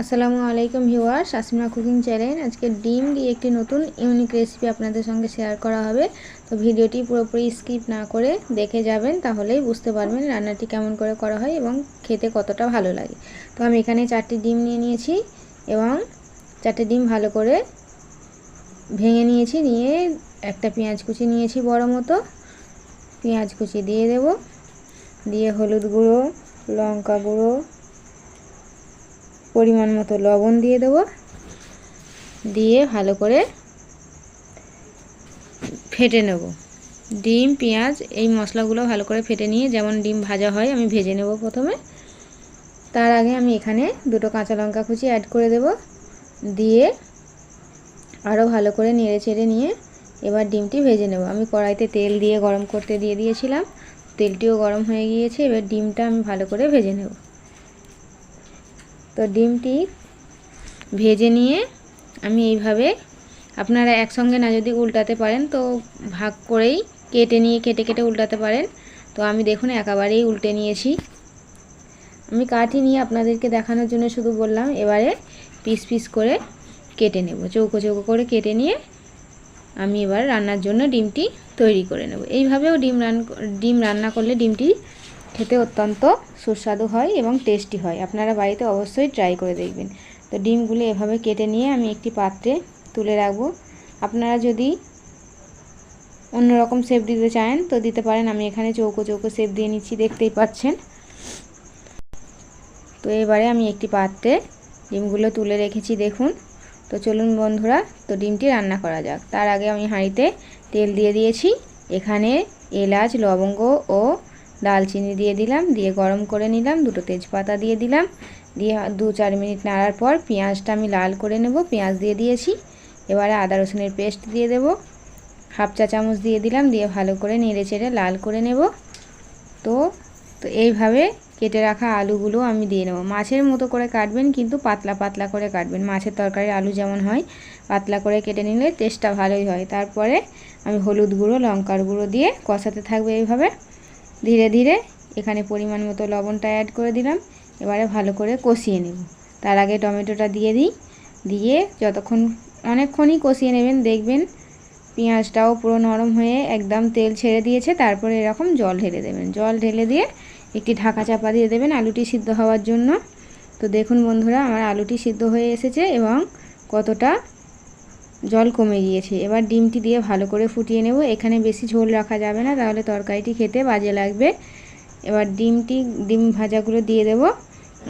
আসসালামু আলাইকুম viewers Asmina cooking channel. আজকে ডিম দিয়ে একটি নতুন ইউনিক রেসিপি আপনাদের সঙ্গে শেয়ার করা হবে। তো ভিডিওটি পুরোপুরি স্কিপ না করে দেখে যাবেন, তাহলেই বুঝতে পারবেন রান্নাটি কেমন করে করা হয় এবং খেতে কতটা ভালো লাগে। তো আমি এখানে চারটি ডিম নিয়ে নিয়েছি এবং চারটে ডিম ভালো করে ভেঙে নিয়েছি, নিয়ে একটা পেঁয়াজ কুচি নিয়েছি বড় মতো। পেঁয়াজ কুচি দিয়ে দেব। দিয়ে হলুদ গুঁড়ো, লঙ্কা গুঁড়ো পরিমাণ মতো লবণ দিয়ে দেব। দিয়ে ভালো করে ফেটে নেব। ডিম, পেঁয়াজ এই মশলাগুলো ভালো করে ফেটে নিয়ে যেমন ডিম ভাজা হয় আমি ভেজে নেব প্রথমে। তার আগে আমি এখানে দুটো কাঁচা লঙ্কা কুচি অ্যাড করে দেব। দিয়ে আরও ভালো করে নেড়ে চেড়ে নিয়ে এবার ডিমটি ভেজে নেব। আমি কড়াইতে তেল দিয়ে গরম করতে দিয়ে দিয়েছিলাম। তেলটিও গরম হয়ে গিয়েছে। এবার ডিমটা আমি ভালো করে ভেজে নেব। তো ডিমটি ভেজে নিয়ে আমি এইভাবে আপনারা একসঙ্গে না যদি উল্টাতে পারেন তো ভাগ করেই কেটে নিয়ে, কেটে কেটে উল্টাতে পারেন। তো আমি দেখুন একেবারেই উল্টে নিয়েছি। আমি কাঠি নিয়ে আপনাদেরকে দেখানোর জন্য শুধু বললাম, এবারে পিস পিস করে কেটে নেব। চৌকো চৌকো করে কেটে নিয়ে আমি এবার রান্নার জন্য ডিমটি তৈরি করে নেব। এইভাবেও ডিম রান, ডিম রান্না করলে ডিমটি খেতে অত্যন্ত সুস্বাদু হয় এবং টেস্টি হয়। আপনারা বাড়িতে অবশ্যই ট্রাই করে দেখবেন। তো ডিমগুলো এভাবে কেটে নিয়ে আমি একটি পাত্রে তুলে রাখব। আপনারা যদি অন্যরকম শেপ দিতে চান, তো দিতে পারেন। আমি এখানে চৌকো চৌকো শেপ দিয়ে নিচ্ছি, দেখতেই পাচ্ছেন। তো এবারে আমি একটি পাত্রে ডিমগুলো তুলে রেখেছি, দেখুন। তো চলুন বন্ধুরা, তো ডিমটি রান্না করা যাক। তার আগে আমি হাঁড়িতে তেল দিয়ে দিয়েছি। এখানে এলাচ, লবঙ্গ ও দালচিনি দিয়ে দিলাম, দিয়ে গরম করে নিলাম, দুটো তেজপাতা দিয়ে দিলাম, দিয়ে দু চার মিনিট নাড়ার পর পেঁয়াজটা আমি লাল করে নেব, পেঁয়াজ দিয়ে দিয়েছি। এবারে আদা রসুনের পেস্ট দিয়ে দেব। হাফ চা চামচ দিয়ে দিলাম, দিয়ে ভালো করে নেড়ে চেড়ে লাল করে নেব। তো তো এইভাবে কেটে রাখা আলুগুলো আমি দিয়ে নেব। মাছের মতো করে কাটবেন, কিন্তু পাতলা পাতলা করে কাটবেন। মাছের তরকারির আলু যেমন হয়, পাতলা করে কেটে নিলে টেস্টটা ভালোই হয়। তারপরে আমি হলুদ গুঁড়ো, লঙ্কার গুঁড়ো দিয়ে কষাতে থাকবে এইভাবে। ধীরে ধীরে এখানে পরিমাণ মতো লবণটা অ্যাড করে দিলাম। এবারে ভালো করে কষিয়ে নেব। তার আগে টমেটোটা দিয়ে দিই। দিয়ে যতক্ষণ, অনেকক্ষণই কষিয়ে নেবেন, দেখবেন পেঁয়াজটাও পুরো নরম হয়ে একদম তেল ছেড়ে দিয়েছে। তারপরে এরকম জল ঢেলে দেবেন। জল ঢেলে দিয়ে একটি ঢাকা চাপা দিয়ে দেবেন আলুটি সিদ্ধ হওয়ার জন্য। তো দেখুন বন্ধুরা, আমার আলুটি সিদ্ধ হয়ে এসেছে এবং কতটা জল কমে গিয়েছে। এবার ডিমটি দিয়ে ভালো করে ফুটিয়ে নেব। এখানে বেশি ঝোল রাখা যাবে না, তাহলে তরকারিটি খেতে বাজে লাগবে। এবার ডিমটি, ডিম ভাজাগুলো দিয়ে দেব।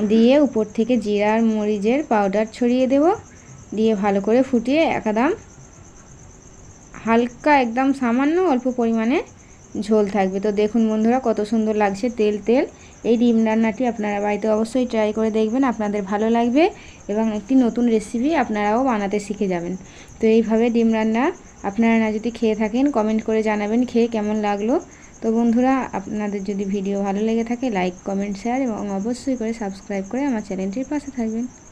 দিয়ে উপর থেকে জিরার মরিচের পাউডার ছড়িয়ে দেব। দিয়ে ভালো করে ফুটিয়ে একদম হালকা, একদম সামান্য অল্প পরিমাণে ঝোল থাকবে। তো দেখুন বন্ধুরা, কত সুন্দর লাগছে তেল তেল। এই ডিম রান্নাটি আপনারা বাড়িতে অবশ্যই ট্রাই করে দেখবেন, আপনাদের ভালো লাগবে এবং একটি নতুন রেসিপি আপনারাও বানাতে শিখে যাবেন। তো এইভাবে ডিম রান্না আপনারা না যদি খেয়ে থাকেন কমেন্ট করে জানাবেন খেয়ে কেমন লাগল। তো বন্ধুরা, আপনাদের যদি ভিডিও ভালো লেগে থাকে লাইক কমেন্ট শেয়ার এবং অবশ্যই করে সাবস্ক্রাইব করে আমার চ্যানেলটির পাশে থাকবেন।